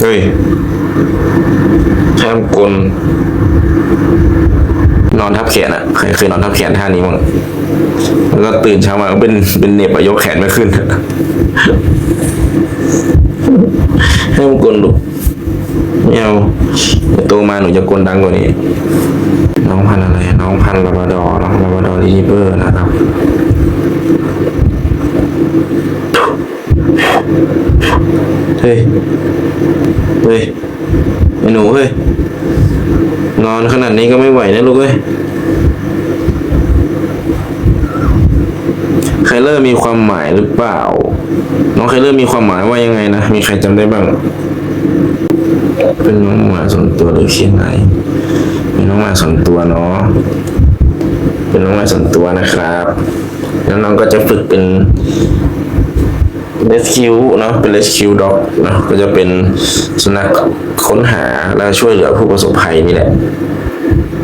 เฮ้ยห้ามกลนอนทับแขนอะใครเคยนอนทับแขนท่านี้มั้งแล้วก็ตื่นเช้ามาก็เป็นเป็นเหน็บอะยกแขนไม่ขึ้นห้ามกลลูกไม่เอาเดี๋ยวโตมาหนูจะกลดังกว่านี้ น้องพันอะไร น้องพันลาบาดอร์น้องลาบาดอร์รีทรีเวอร์นะครับ ฮ้ย เฮ้ยไอ้หนูเฮ้ย นอนขนาดนี้ก็ไม่ไหวนะลูกเอ้ยไคเลอร์มีความหมายหรือเปล่า น้องไคเลอร์มีความหมายว่ายังไงนะ มีใครจำได้บ้าง เป็นน้องหมาส่วนตัวหรือเขียนไหนเป็นน้องหมาส่วนตัวเนาะ เป็นน้องหมาส่วนตัวนะครับ แล้วน้องก็จะฝึกเป็น rescue เนาะเป็น rescue dog เนาะก็จะเป็นสุนัขค้นหาและช่วยเหลือผู้ประสบภัยนี่แหละ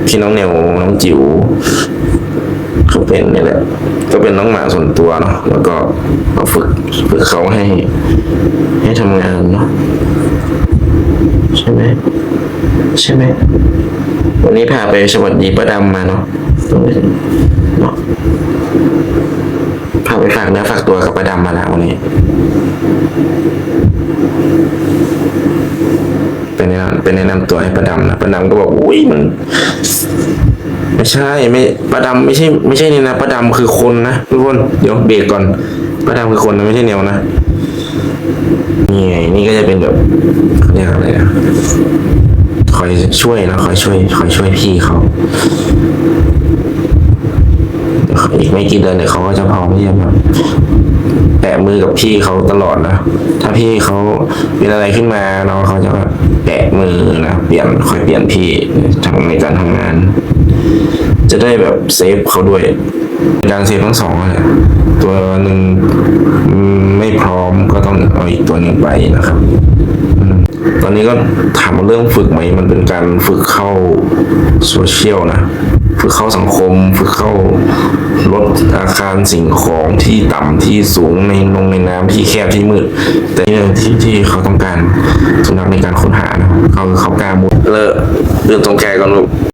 ที่น้องเนวน้องจิ๋วเขาเป็นนี่แหละ ก็เป็นน้องหมาส่วนตัวเนาะแล้วก็เอาฝึกฝึกเขาให้ให้ทำงานเนาะใช่ไหมใช่ไหมวันนี้พาไปสวัสดีป้าดำมาเนาะตรงนี้เนาะ ไปฝากเนื้อฝากตัวกับป้าดำมาแล้ววันนี้ เป็นแนะนำเป็นแนะนำตัวให้ป้าดำนะป้าดำก็บอกอุ้ยมัน ไม่ใช่ไม่ป้าดำไม่ใช่ ไม่ใช่นี่นะป้าดำคือคนนะทุกคนเดี๋ยวเบรกก่อนป้าดำคือคนนะไม่ใช่แนวนะนี่ไงนี่ก็จะเป็นแบบเขาเรียกอะไรนะคอยช่วยนะคอยช่วยคอยช่วยพี่เขา ไม่กี่เดือนเดี๋ยเขาก็จะพร้อมที่จะแบบแปะมือกับพี่เขาตลอดนะ ถ้าพี่เขาเป็นอะไรขึ้นมาน้องเขาจะแบบแปะมือนะเปลี่ยนคอยเปลี่ยนพี่ทางในการทำงาน จะได้แบบเซฟเขาด้วยการเซฟทั้งสองเลยตัวหนึ่งไม่พร้อมก็ต้องเอาอีกตัวหนึ่งไปนะครับตอนนี้ก็ถามเรื่องฝึกไหม มันเป็นการฝึกเข้าโซเชียลนะ ฝึกเข้าสังคม ฝึกเข้าลดอาคารสิ่งของที่ต่ำที่สูงในลงในน้ำที่แคบที่มืด แต่เรื่องที่ที่เขาต้องการสุนัขในการค้นหานะเขาเขากล้ามุดเลอะเรื่องตรงแก